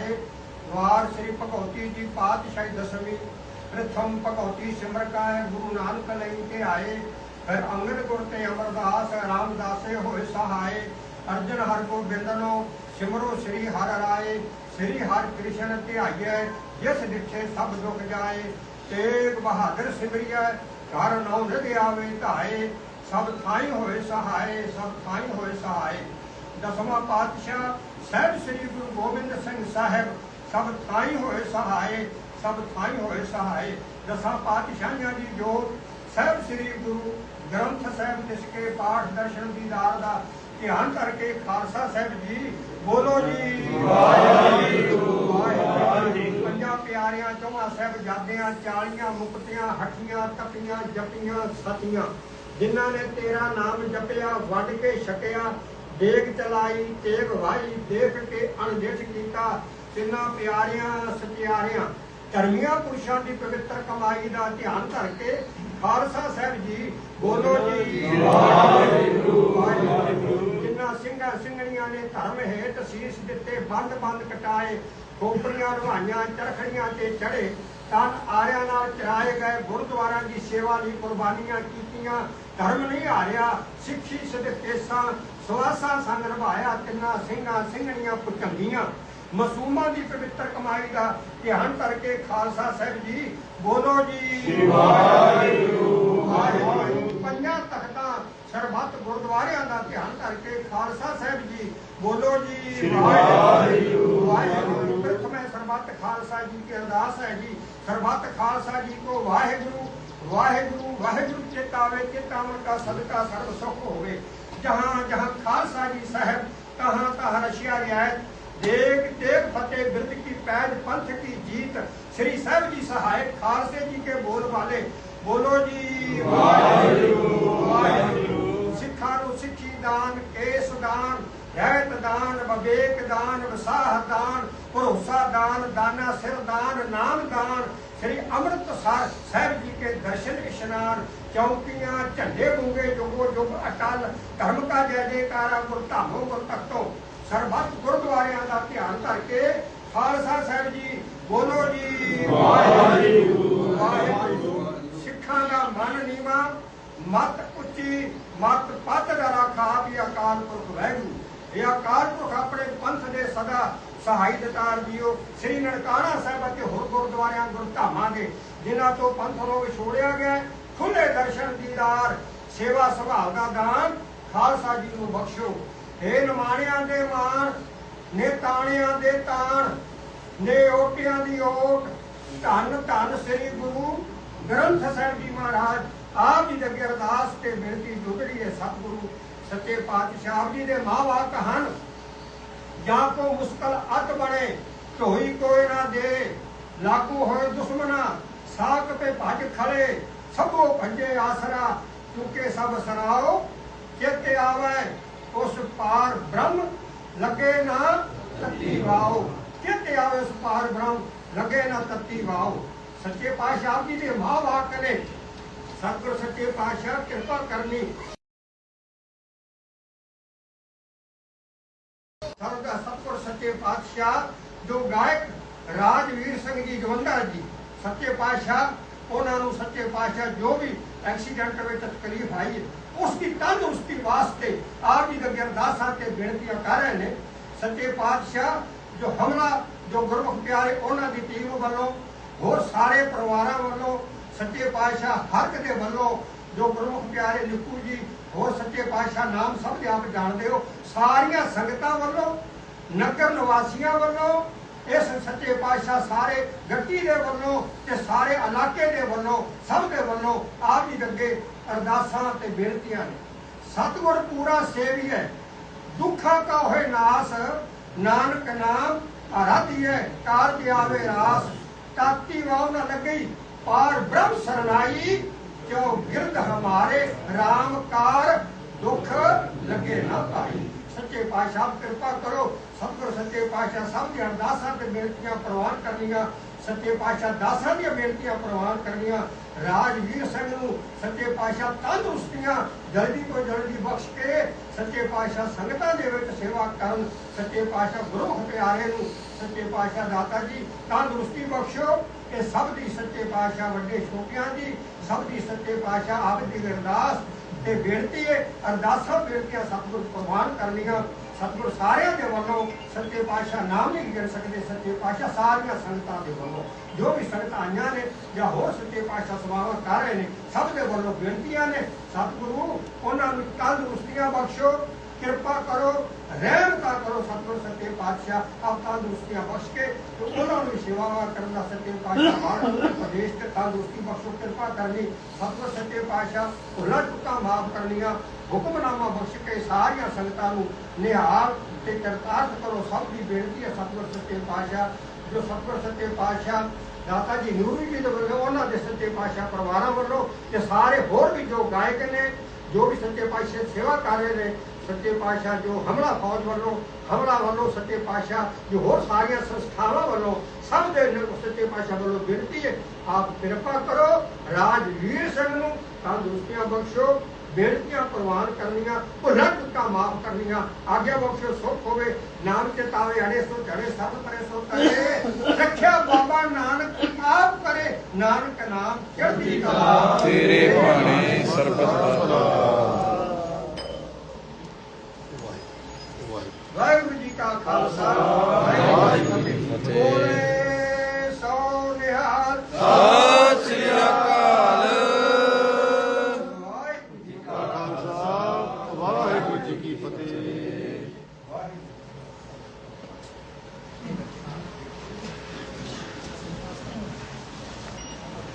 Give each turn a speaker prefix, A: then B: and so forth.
A: ਸਹਾਏ ਵਾਰ ਸ੍ਰੀ ਭਗਵਤੀ ਜੀ ਪਾਤਸ਼ਾਹੀ ਦਸਵੀਂ, ਪ੍ਰਥਮ ਭਗਵਤੀ ਸਿਮਰ ਗੁਰੂ ਨਾਨਕ ਲਈ ਤੇ ਆਏ। ਫਿਰ ਅੰਗਦ ਗੁਰ ਤੇ ਅਮਰਦਾਸ, ਰਾਮਦਾਸੇ ਹੋਏ ਸਹਾਏ। ਅਰਜਨ ਹਰ ਗੋਬਿੰਦਨੋ, ਸਿਮਰੋ ਸ੍ਰੀ ਹਰਿ ਰਾਏ। ਸ੍ਰੀ ਹਰਿ ਕ੍ਰਿਸ਼ਨ ਧਿਆਈਐ, ਜਿਸ ਡਿਠੇ ਸਭ ਦੁਖ ਜਾਏ। ਤੇਗ ਬਹਾਦਰ ਸਿਮਰਿਐ, ਘਰ ਨਉ ਨਿਧ ਆਵੇ ਧਾਏ। ਸਭ ਥਾਈ ਹੋਏ ਸਹਾਏ, ਸਭ ਥਾਈ ਹੋਏ ਸਹਾਏ। ਦਸਵਾਂ ਪਾਤਸ਼ਾਹ ਸਹਿਬ ਸ੍ਰੀ ਗੁਰੂ ਗੋਬਿੰਦ ਸਿੰਘ ਸਾਹਿਬ, ਸਭ ਥਾਈ ਹੋਏ ਸਹਾਏ, ਸਭ ਥਾਈ ਹੋਏ ਸਹਾਏ। ਦਸਾਂ ਪਾਤਸ਼ਾਹਾਂ ਦੀ ਜੋਤ, ਸਹਿਬ ਸ੍ਰੀ ਗੁਰੂ ਗ੍ਰੰਥ ਸਾਹਿਬ, ਜਿਸ ਕੇ ਪਾਠ ਦਰਸ਼ਨ ਦੀਦਾਰ ਦਾ ਧਿਆਨ ਕਰਕੇ ਖਾਲਸਾ ਸਾਹਿਬ ਜੀ, ਬੋਲੋ ਜੀ। ਵਾਹਿਗੁਰੂ ਵਾਹਿਗੁਰੂ ਪੰਜਾਂ ਪਿਆਰਿਆਂ, ਚੌਹਾਂ ਸਾਹਿਬ ਜਾਦਿਆਂ ਚਾਲੀਆਂ ਮੁਕਤਿਆਂ, ਹੱਠੀਆਂ, ਤਪੀਆਂ, ਜਪੀਆਂ, ਸਤੀਆਂ, ਜਿਨ੍ਹਾਂ ਨੇ ਤੇਰਾ ਨਾਮ ਜਪਿਆ, ਵੱਢ ਕੇ ਛਕਿਆ ਦੇਗ ਚਲਾਈ ਤੇਗ ਵਾਈ, ਦੇਖ ਕੇ ਅਣਦੇਖ ਕੀਤਾ। ਤਿੰਨਾਂ ਪਿਆਰਿਆਂ ਸਚਿਆਰਿਆਂ ਧਰਮੀਆਂ ਪੁਰਸ਼ਾਂ ਦੀ ਪਵਿੱਤਰ ਕਮਾਈ ਦਾ ਧਿਆਨ ਧਰ ਕੇ ਖਾਲਸਾ ਸਾਹਿਬ ਜੀ, ਬੋਲੋ ਜੀ। ਵਾਹਿਗੁਰੂ ਜਿਨ੍ਹਾਂ ਸਿੰਘਾਂ ਸਿੰਘਣੀਆਂ ਨੇ ਧਰਮ ਹੇਠ ਸੀਸ ਦਿੱਤੇ ਬੰਦ ਬੰਦ ਕਟਾਏ, ਖੋਪੜੀਆਂ ਰਵਾਈਆਂ ਚਰਖੜੀਆਂ ਤੇ ਚੜੇ ਤਨ ਆਰਿਆਂ ਨਾਲ ਚਰਾਏ ਗਏ ਗੁਰਦੁਆਰਾਂ ਦੀ ਸੇਵਾ ਲਈ ਕੁਰਬਾਨੀਆਂ ਕੀਤੀਆਂ। ਧਰਮ ਨਹੀਂ ਹਾਰਿਆ ਸਿੱਖੀ ਸਦਕੇਸਾਂ ਸਵਾਸਾ ਸੰਗ ਨਿਭਾਇਆ ਤਿੰਨਾਂ ਸਿੰਘਾਂ ਸਿੰਘਣੀਆਂ ਪੁਚੰਗੀਆਂ ਮਸੂਮਾਂ ਦੀ ਪਵਿੱਤਰ ਕਮਾਈ ਦਾ ਧਿਆਨ ਕਰਕੇ ਖਾਲਸਾ ਸਾਹਿਬ ਜੀ ਬੋਲੋ ਜੀ। ਵਾਹਿਗੁਰੂ। ਵਾਹਿਗੁਰੂ। ਪੰਜਾਂ ਤਖਤਾਂ ਸਰਬੱਤ ਗੁਰਦੁਆਰਿਆਂ ਦਾ ਧਿਆਨ ਕਰਕੇ ਖਾਲਸਾ ਸਾਹਿਬ ਜੀ ਬੋਲੋ ਜੀ। ਵਾਹਿਗੁਰੂ। ਵਾਹਿਗੁਰੂ ਪ੍ਰਥਮੇ ਸਰਬੱਤ ਖਾਲਸਾ ਜੀ ਕੀ ਅਰਦਾਸ ਹੈ ਜੀ। ਸਰਬੱਤ ਖਾਲਸਾ ਜੀ ਕੋ ਵਾਹਿਗੁਰੂ ਵਾਹਿਗੁਰੂ ਵਾਹਿਗੁਰੂ ਚੇਤਾਵੇ ਚੇਤਾਵਨ ਕਾ ਸਦਕਾ ਸਰਬ ਸੁਖ ਹੋਵੇ। ਜਹਾਂ ਜਹਾਂ ਖਾਲਸਾ ਜੀ ਸਾਹਿਬ, ਤਹਾਂ ਤਹਾਂ ਰਸ਼ੀਆ ਰਿਆਇਤ। ਦੇਖ ਦੇਖ ਫਤਿਹ ਬਿਰਦ ਕੀ ਪੈਜ ਪੰਥ ਕੀ ਜੀਤ। ਸ੍ਰੀ ਸਾਹਿਬ ਜੀ ਸਹਾਇਕ ਖਾਲਸੇ ਜੀ ਕੇ ਬੋਲ ਵਾਲੇ। ਬੋਲੋ ਜੀ, ਵਾਹਿਗੁਰੂ ਵਾਹਿਗੁਰੂ। ਸਿੱਖਾਂ ਨੂੰ ਸਿੱਖੀ ਦਾਨ, ਕੇਸ ਦਾਨ, ਰਹਿਤ ਦਾਨ, ਵਿਵੇਕ ਦਾਨ, ਵਿਸਾਹ ਦਾਨ, ਭਰੋਸਾ ਦਾਨ, ਦਾਨਾ ਸਿਰ ਦਾਨ, ਨਾਮ ਸ੍ਰੀ ਅੰਮ੍ਰਿਤਸਰ ਸਾਹਿਬ ਜੀ ਕੇ ਦਰਸ਼ਨ ਇਸ਼ਨਾਨ, ਚੌਕੀਆਂ, ਝੰਡੇ ਬੁੰਗੇ ਜੁਗੋ ਜੁਗ ਅਟਲ, ਧਰਮ ਕਾ ਜੈ ਜੈਕਾਰਾ, ਗੁਰ ਧਾਮੋ ਗੁਰ ਤਖਤੋ। ਸਰਬੱਤ ਗੁਰਦੁਆਰਿਆਂ ਦਾ ਧਿਆਨ ਕਰਕੇ ਖਾਲਸਾ ਸਾਹਿਬ ਜੀ, ਬੋਲੋ ਜੀ ਵਾਹਿਗੁਰੂ ਵਾਹਿਗੁਰੂ। ਸਿੱਖਾਂ ਦਾ ਮਨ ਨੀਵਾ, ਮਤ ਉੱਚੀ, ਮਤ ਪੱਤ ਦਾ ਰਾਖਾ ਵੀ ਅਕਾਲ ਪੁਰਖ ਵਾਹਿਗੁਰੂ। ਇਹ ਅਕਾਲ ਪੁਰਖ ਆਪਣੇ ਪੰਥ ਦੇ ਸਦਾ ਸਹਾਈ ਜੀਓ, ਸ੍ਰੀ ਨਨਕਾਣਾ ਸਾਹਿਬ ਅਤੇ ਹੋਰ ਗੁਰਦੁਆਰਿਆਂ, ਗੁਰਧਾਮਾਂ ਦੇ, ਜਿਨ੍ਹਾਂ ਤੋਂ ਪੰਥ ਨੂੰ ਵਿਛੋੜਿਆ ਗਿਆ ਖੁੱਲੇ ਦਰਸ਼ਨ ਦੀਦਾਰ, ਸੇਵਾ ਸੰਭਾਲ ਦਾ ਦਾਨ, ਖਾਲਸਾ ਜੀ ਨੂੰ ਬਖਸ਼ੋ। ਏ ਨਿਮਾਣਿਆਂ ਦੇ ਮਾਣ, ਨੇ ਤਾਣਿਆਂ ਦੇ ਤਾਣ, ਨੇ ਓਟਿਆਂ ਦੀ ਓਟ। ਧੰਨ ਧੰਨ ਸ੍ਰੀ ਗੁਰੂ ਗ੍ਰੰਥ ਸਾਹਿਬ ਜੀ ਮਹਾਰਾਜ, ਆਪ ਜੀ ਦੇ ਅਰਦਾਸ ਤੇ ਬੇਨਤੀ ਜੁਗੜੀ ਹੈ ਸਤਿਗੁਰੂ, ਸੱਚੇ ਪਾਤਸ਼ਾਹ ਜੀ ਦੇ ਮਾਵਾਕ ਹਨ। ਜਾਂ ਕੋ ਮੁਸਕਲ ਅਤ ਬਣੇ ਢੋਈ ਕੋਈ ਨਾ ਦੇ। ਲਾਗੂ ਹੋਏ ਦੁਸ਼ਮਨਾ ਸਾਕ ਤੇ ਭੱਜ ਖੜੇ, ਸਭੋ ਭੰਜੇ ਆਸਰਾ। ਚੁਕੇ ਸਭ ਸਰਾਓ, ਚੇਤੇ ਆਵੇ, ਉਸ ਪਾਰ ਬ੍ਰਹਮ, ਲੱਗੇ ਨਾ ਤਤੀ ਵਾਓ। ਚੇਤੇ ਆਵੇ ਉਸ ਪਾਰ ਬ੍ਰਹਮ, ਲੱਗੇ ਨਾ ਤੱਤੀ ਵਾਓ। ਸੱਚੇ ਪਾਤਸ਼ਾਹ ਜੀ ਦੇ ਮਹਾਵਾਕ ਨੇ। ਸਤਿਗੁਰ ਸੱਚੇ ਪਾਤਸ਼ਾਹ ਕਿਰਪਾ ਕਰਨੀ। ਸੱਚੇ ਪਾਤਸ਼ਾਹ ਜੋ ਗਾਇਕ ਰਾਜਵੀਰ ਸਿੰਘ ਜੀ ਜਵੰਦਾ ਜੀ ਸੱਚੇ ਪਾਤਸ਼ਾਹ ਉਹਨਾਂ ਨੂੰ ਸੱਚੇ ਪਾਤਸ਼ਾਹ ਜੋ ਵੀ ਐਕਸੀਡੈਂਟ ਵਿੱਚ ਤਕਲੀਫ ਆਈ ਹੈ, ਉਸ ਦੀ ਤੰਦਰੁਸਤੀ ਵਾਸਤੇ ਆਪ ਜੀ ਦੇ ਅਰਦਾਸਾਂ ਤੇ ਬੇਨਤੀਆਂ ਕਰ ਰਹੇ ਨੇ। ਸੱਚੇ ਪਾਤਸ਼ਾਹ ਜੋ ਹਮਲਾ ਜੋ ਗੁਰਮੁਖ ਪਿਆਰੇ ਉਹਨਾਂ ਦੀ ਟੀਮ ਵੱਲੋਂ ਹੋਰ ਸਾਰੇ ਪਰਿਵਾਰਾਂ ਵੱਲੋਂ ਸੱਚੇ ਪਾਤਸ਼ਾਹ ਹਰ ਦੇ ਵੱਲੋਂ ਜੋ ਗੁਰਮੁਖ ਪਿਆਰੇ ਨਿੱਕੂ ਜੀ ਹੋਰ ਸੱਚੇ ਪਾਤਸ਼ਾਹ ਨਾਮ ਸਭ ਦੇ ਆਪ ਜਾਣਦੇ ਹੋ ਸਾਰੀਆਂ ਸੰਗਤਾਂ ਵੱਲੋਂ ਨਗਰ ਨਿਵਾਸੀਆਂ ਵੱਲੋਂ, ਇਸ ਸੱਚੇ ਪਾਤਸ਼ਾਹ ਸਾਰੇ ਗੱਟੀ ਦੇ ਵੱਲੋਂ ਤੇ ਸਾਰੇ ਇਲਾਕੇ ਦੇ ਵੱਲੋਂ, ਸਭ ਦੇ ਵੱਲੋਂ ਆਪ ਜੀ ਅੱਗੇ ਅਰਦਾਸਾਂ ਤੇ ਬੇਨਤੀਆਂ ਨੇ। ਸਤਿਗੁਰ ਪੂਰਾ ਸੇਵੀ ਹੈ ਦੁੱਖਾਂ ਕਾ ਹੋਏ ਨਾਸ, ਨਾਨਕ ਨਾਮ ਆਰਾਧੀਏ ਕਾਰਜ ਆਵੇ ਰਾਸ, ਤਾਤੀ ਵਾਉ ਨਾ ਲੱਗਈ ਪਾਰ ਬ੍ਰਹਮ ਸਰਨਾਈ, ਕਿਉ ਗਿਰਦ ਹਮਾਰੇ RAM ਕਾਰ ਦੁੱਖ ਲੱਗੇ ਨਾ ਭਾਈ ਸੱਚੇ ਪਾਤਸ਼ਾਹ, ਕਿਰਪਾ ਕਰੋ। ਸਤਿਗੁਰ ਸੱਚੇ ਪਾਤਸ਼ਾਹ ਸਭ ਦੀ ਅਰਦਾਸਾਂ ਤੇ ਬੇਨਤੀਆਂ ਪ੍ਰਵਾਨ ਕਰਨੀਆਂ। ਸੱਚੇ ਪਾਤਸ਼ਾਹ ਦਾਸਾਂ ਦੀਆਂ ਬੇਨਤੀਆਂ ਪ੍ਰਵਾਨ ਕਰਨੀਆਂ। ਰਾਜਵੀਰ ਸਿੰਘ ਨੂੰ ਸੱਚੇ ਪਾਤਸ਼ਾਹ ਤੰਦਰੁਸਤੀਆਂ, ਜਲਦੀ ਤੋਂ ਜਲਦੀ ਬਖਸ਼ ਕੇ ਸੱਚੇ ਪਾਤਸ਼ਾਹ ਸੰਗਤਾਂ ਦੇ ਵਿੱਚ ਸੇਵਾ ਕਰਨ, ਸੱਚੇ ਪਾਤਸ਼ਾਹ ਗੁਰੂ ਪਿਆਰੇ ਨੂੰ ਸੱਚੇ ਪਾਤਸ਼ਾਹ ਦਾਤਾ ਜੀ, ਤੰਦਰੁਸਤੀ ਬਖਸ਼ੋ ਇਹ ਸਭ ਦੀ ਸੱਚੇ ਪਾਤਸ਼ਾਹ ਵੱਡੇ ਛੋਟਿਆਂ ਦੀ, ਸਭ ਦੀ ਸੱਚੇ ਪਾਤਸ਼ਾਹ ਆਪ ਦੀ ਅਰਦਾਸ ਤੇ ਬੇਨਤੀ ਹੈ, ਅਰਦਾਸਾਂ ਬੇਨਤੀਆਂ ਸਤਿਗੁਰ ਪ੍ਰਵਾਨ ਕਰਨੀਆਂ ਸਤਿਗੁਰ ਸਾਰਿਆਂ ਦੇ ਵੱਲੋਂ ਸੱਚੇ ਪਾਤਸ਼ਾਹ ਨਾਮ ਨਹੀਂ ਗਿਣ ਸਕਦੇ, ਸੱਚੇ ਪਾਤਸ਼ਾਹ ਸਾਰੀਆਂ ਸੰਗਤਾਂ ਦੇ ਵੱਲੋਂ। ਜੋ ਵੀ ਸੰਗਤਾਂ ਆਈਆਂ ਨੇ ਜਾਂ ਹੋਰ ਸੱਚੇ ਪਾਤਸ਼ਾਹ ਸੇਵਾਵਾਂ ਕਰ ਰਹੇ ਨੇ, ਸਭ ਦੇ ਵੱਲੋਂ ਬੇਨਤੀਆਂ ਨੇ। ਸਤਿਗੁਰੂ, ਉਹਨਾਂ ਨੂੰ ਤੰਦਰੁਸਤੀਆਂ ਬਖਸ਼ੋ, ਕਿਰਪਾ ਕਰੋ ਰਹਿਮਤਾ ਕਰੋ, ਸਤਿਗੁਰ ਸੱਚੇ ਪਾਤਸ਼ਾਹ ਆਪ ਤੰਦਰੁਸਤੀਆਂ ਬਖਸ਼ ਕੇ ਤੇ ਉਹਨਾਂ ਨੂੰ ਸੇਵਾਵਾਂ ਕਰਨ ਦਾ ਸੱਚੇ ਪਾਤਸ਼ਾਹ ਬਾਣ ਪ੍ਰਦੇਸ਼ ਤੇ ਤੰਦਰੁਸਤੀ ਬਖਸ਼ੋ, ਕਿਰਪਾ ਕਰਨੀ ਸਤਿਗੁਰ ਸੱਚੇ ਪਾਤਸ਼ਾਹ ਭੁੱਲਾਂ ਚੁੱਕਾਂ ਮਾਫ ਕਰਨੀਆਂ ਹੁਕਮਨਾਮਾ ਬਖਸ਼ ਕੇ ਸਾਰੀਆਂ ਸੰਗਤਾਂ ਨੂੰ ਨਿਹਾਲ ਤੇ ਕਰਤਾਰਥ ਕਰੋ, ਸਭ ਦੀ ਬੇਨਤੀ ਹੈ ਸਤਿਗੁਰ ਸੱਚੇ ਪਾਤਸ਼ਾਹ, ਜੋ ਸਤਿਗੁਰ ਸੱਚੇ ਪਾਤਸ਼ਾਹ, ਦਾਤਾ ਜੀ ਨੂਰੀ ਜੀ ਦੇ ਵੱਲੋਂ ਉਹਨਾਂ ਦੇ ਸੱਚੇ ਪਾਤਸ਼ਾਹ ਪਰਿਵਾਰਾਂ ਵੱਲੋਂ ਤੇ ਸਾਰੇ ਹੋਰ ਵੀ ਜੋ ਗਾਇਕ ਨੇ, ਜੋ ਵੀ ਸੱਚੇ ਪਾਤਸ਼ਾਹ ਸੇਵਾ ਕਰ ਰਹੇ ਨੇ ਸੱਚੇ ਪਾਤਸ਼ਾਹ ਜੋ ਹਮਲਾ ਫੌਜ ਵੱਲੋਂ, ਹਮਲਾ ਵੱਲੋਂ ਸੱਚੇ ਪਾਤਸ਼ਾਹ, ਜੋ ਹੋਰ ਸਾਰੀਆਂ ਸੰਸਥਾਵਾਂ ਵੱਲੋਂ, ਸਭ ਦੇ ਸੱਚੇ ਪਾਤਸ਼ਾਹ ਵੱਲੋਂ ਬੇਨਤੀ ਹੈ, ਆਪ ਕਿਰਪਾ ਕਰੋ ਰਾਜਵੀਰ ਸਿੰਘ ਨੂੰ ਤੰਦਰੁਸਤੀਆਂ ਬਖਸ਼ੋ, ਬੇਨਤੀਆਂ ਪ੍ਰਵਾਨ ਕਰਨੀਆਂ ਭੁੱਲਾਂ ਚੁੱਕਾਂ ਮਾਫ ਕਰਨੀਆਂ, ਆਗਿਆ ਬਖਸ਼ੋ, ਸੁਖ ਹੋਵੇ ਨਾਮ ਚਿਤਾਵੇ ਅੜੇ ਸੋ ਝੜੇ ਸਭ ਪਰੇ ਸੋ ਕਰੇ ਰੱਖਿਆ ਬਾਬਾ ਨਾਨਕ ਆਪ ਕਰੇ, ਨਾਨਕ ਨਾਮ ਚੜ੍ਹਦੀ ਕਲਾ।
B: ਤੇਰੇ ਭਾਣੇ ਸਰਬਤ ਦਾ